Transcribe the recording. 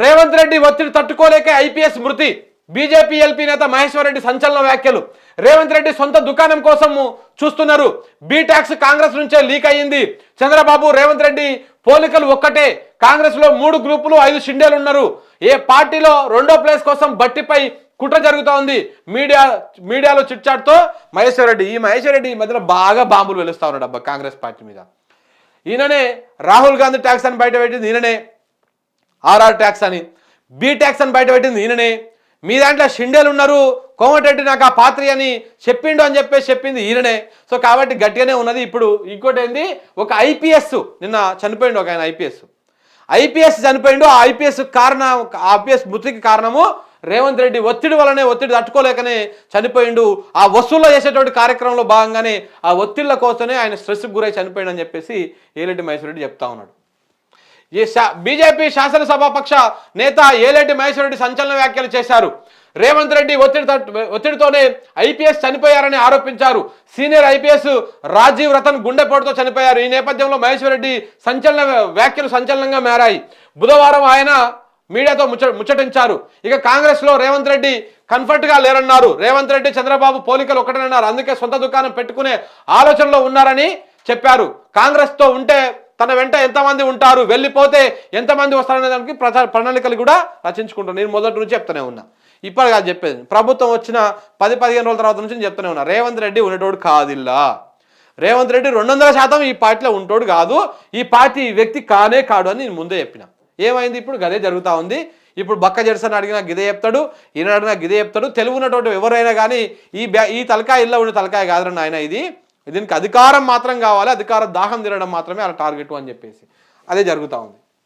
రేవంత్ రెడ్డి ఒత్తిడి తట్టుకోలేక ఐపీఎస్ మృతి. బీజేపీ ఎల్పీ నేత మహేశ్వర్ రెడ్డి సంచలన వ్యాఖ్యలు. రేవంత్ రెడ్డి సొంత దుకాణం కోసం చూస్తున్నారు. బీ ట్యాక్స్ కాంగ్రెస్ నుంచే లీక్ అయ్యింది. చంద్రబాబు రేవంత్ రెడ్డి పోలికలు ఒక్కటే. కాంగ్రెస్లో మూడు గ్రూపులు ఐదు షిండేలు ఉన్నారు. ఏ పార్టీలో రెండో ప్లేస్ కోసం బట్టిపై కుట్ర జరుగుతూ ఉంది మీడియా మీడియాలో చిట్చాట్తో మహేశ్వర్ రెడ్డి ఈ మహేశ్వర్ రెడ్డి ఈ మధ్యలో బాగా బాంబులు వెలుస్తూ ఉన్నాడు అబ్బా కాంగ్రెస్ పార్టీ మీద. ఈయననే రాహుల్ గాంధీ ట్యాక్స్ అని బయట పెట్టింది. ఈయననే ఆర్ఆర్ ట్యాక్స్ అని. బీ ట్యాక్స్ అని బయట పెట్టింది ఈయననే. మీ దాంట్లో షిండేలు ఉన్నారు కోమటిరెడ్డి నాకు ఆ పాత్రి అని చెప్పిండు అని చెప్పేసి చెప్పింది ఈయననే. సో కాబట్టి గట్టిగానే ఉన్నది. ఇప్పుడు ఇంకోటి ఏంది? ఒక ఐపీఎస్ నిన్న చనిపోయిండు ఒక ఆయన ఐపీఎస్. ఐపీఎస్ చనిపోయిండు. ఆ ఐపీఎస్ కారణం ఐపీఎస్ మృతికి కారణము రేవంత్ రెడ్డి ఒత్తిడి వల్లనే ఒత్తిడి తట్టుకోలేకనే చనిపోయిండు. ఆ వసూల్లో చేసేటువంటి కార్యక్రమంలో భాగంగానే ఆ ఒత్తిళ్ళ కోసమే ఆయన స్ట్రెస్కి గురై చనిపోయిండు అని చెప్పేసి ఏలెడ్డి మహేశ్వర రెడ్డి చెప్తా ఉన్నాడు. ఈ శా- బీజేపీ శాసనసభాపక్ష నేత ఏలేటి మహేశ్వర రెడ్డి సంచలన వ్యాఖ్యలు చేశారు. రేవంత్ రెడ్డి ఒత్తిడి ఒత్తిడితోనే ఐపీఎస్ చనిపోయారని ఆరోపించారు. సీనియర్ ఐపీఎస్ రాజీవ్ రతన్ గుండెపోటుతో చనిపోయారు. ఈ నేపథ్యంలో మహేశ్వర రెడ్డి సంచలన వ్యాఖ్యలు సంచలనంగా మారాయి. బుధవారం ఆయన మీడియాతో ముచ్చ ముచ్చటించారు. ఇక కాంగ్రెస్లో రేవంత్ రెడ్డి కంఫర్ట్గా లేరన్నారు. రేవంత్ రెడ్డి చంద్రబాబు పోలికలు ఒకటనన్నారు. అందుకే సొంత దుకాణం పెట్టుకునే ఆలోచనలో ఉన్నారని చెప్పారు. కాంగ్రెస్తో ఉంటే తన వెంట ఎంతమంది ఉంటారు వెళ్ళిపోతే ఎంతమంది వస్తారనే దానికి ప్రచార ప్రణాళికలు కూడా రచించుకుంటాను నేను మొదటి నుంచి చెప్తూనే ఉన్నా. ఇప్పుడు కాదు చెప్పేది. ప్రభుత్వం వచ్చిన పది పదిహేను రోజుల తర్వాత నుంచి నేను చెప్తూనే ఉన్నా. రేవంత్ రెడ్డి ఉండేటోడు కాదిల్లా. రేవంత్ రెడ్డి రెండు వందల శాతం ఈ పార్టీలో ఉంటోడు కాదు. ఈ పార్టీ ఈ వ్యక్తి కానే కాడు అని నేను ముందే చెప్పిన. ఏమైంది? ఇప్పుడు గదే జరుగుతూ ఉంది. ఇప్పుడు బక్క జెర్సన్ అడిగినా గిదే చెప్తాడు. ఈయన అడిగినా గిదే చెప్తాడు. తెలుగు ఉన్నటువంటి ఎవరైనా కానీ ఈ బ్యా ఈ తలకాయ ఇళ్ళ ఉండే తలకాయ కాదురన్న ఆయన ఇది. దీనికి అధికారం మాత్రం కావాలి అధికార దాహం తినడం మాత్రమే అలా టార్గెట్ అని చెప్పేసి. అదే జరుగుతూ ఉంది.